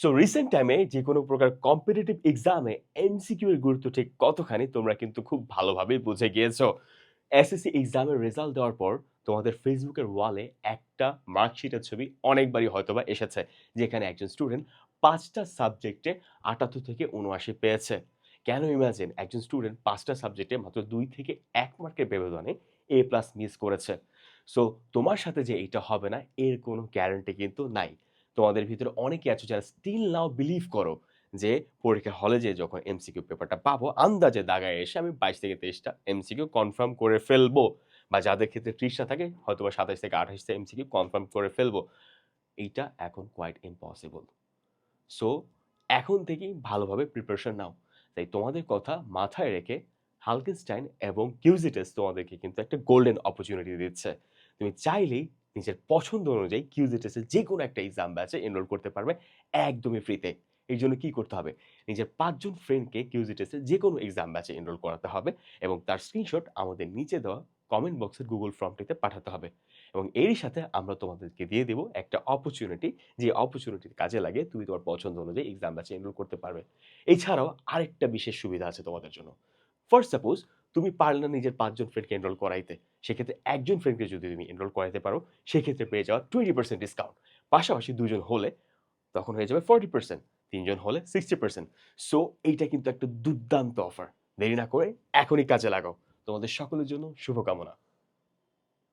So recent টাইমে যে কোনো প্রকার কম্পিটিটিভ এক্সামে এমসিকিউ এর গুরুত্ব ঠিক কতখানি তোমরা কিন্তু খুব ভালোভাবে বুঝে গিয়েছো। এসএসসি এক্সামের রেজাল্ট দেওয়ার পর তোমাদের ফেসবুকের ওয়ালে একটা মার্কশিটের ছবি অনেকবারই হয়তোবা এসেছে, যেখানে একজন স্টুডেন্ট পাঁচটা সাবজেক্টে আটাত্তর থেকে উনআশি পেয়েছে। কেন ইমাজিন একজন স্টুডেন্ট পাঁচটা সাবজেক্টে মাত্র দুই থেকে এক মার্কের ব্যবধানে এ প্লাস মিস করেছে। সো তোমার সাথে যে এটা হবে না, এর কোনো গ্যারান্টি কিন্তু নাই। তোমাদের ভিতরে অনেকে আছো যারা স্টিল নাও বিলিভ করো যে পরীক্ষা হলে যে যখন এমসিকিউ পেপারটা পাবো, আন্দাজে দাগায় এসে আমি বাইশ থেকে তেইশটা এমসিকিউ কনফার্ম করে ফেলব। বা যাদের ক্ষেত্রে ত্রিশটা থাকে হয়তো বা সাতাশ থেকে আঠাশটা এমসিকিউ কনফার্ম করে ফেলব। এইটা এখন কোয়াইট ইম্পসিবল সো এখন থেকেই ভালোভাবে প্রিপারেশন নাও। তাই তোমাদের কথা মাথায় রেখে হালকেনস্টাইন এবং কিউজিটেস তোমাদেরকে কিন্তু একটা গোল্ডেন অপরচুনিটি দিচ্ছে। তুমি চাইলেই নিজের পছন্দ অনুযায়ী কিউজিটেসের যে কোনো একটা এক্সাম ব্যাচে এনরোল করতে পারবে একদমই ফ্রিতে এই জন্য কি করতে হবে? নিজের পাঁচজন ফ্রেন্ডকে কিউজিটেসের যে কোনো এক্সাম ব্যাচে এনরোল করাতে হবে এবং তার স্ক্রিনশট আমাদের নিচে দেওয়া কমেন্ট বক্সের গুগল ফর্মটিতে পাঠাতে হবে। এবং এরই সাথে আমরা তোমাদেরকে দিয়ে দেবো একটা অপরচুনিটি যে অপরচুনিটির কাজে লাগে তুমি তোমার পছন্দ অনুযায়ী এক্সাম ব্যাচে এনরোল করতে পারবে। এছাড়াও আরেকটা বিশেষ সুবিধা আছে তোমাদের জন্য। ফার্স্ট সাপোজ তুমি পারলে না নিজের পাঁচজন ফ্রেন্ডকে এনরোল করাইতে। সেক্ষেত্রে একজন ফ্রেন্ডকে যদি তুমি এনরোল করাইতে পারো, সেক্ষেত্রে পেয়ে যাওয়া টোয়েন্টি পার্সেন্ট ডিসকাউন্ট পাশাপাশি দুজন হলে, তখন হয়ে যাবে ফর্টি পার্সেন্ট তিনজন হলে সিক্সটি পার্সেন্ট সো এইটা কিন্তু একটা দুর্দান্ত অফার দেরি না করে এখনই কাজে লাগাও। তোমাদের সকলের জন্য শুভকামনা।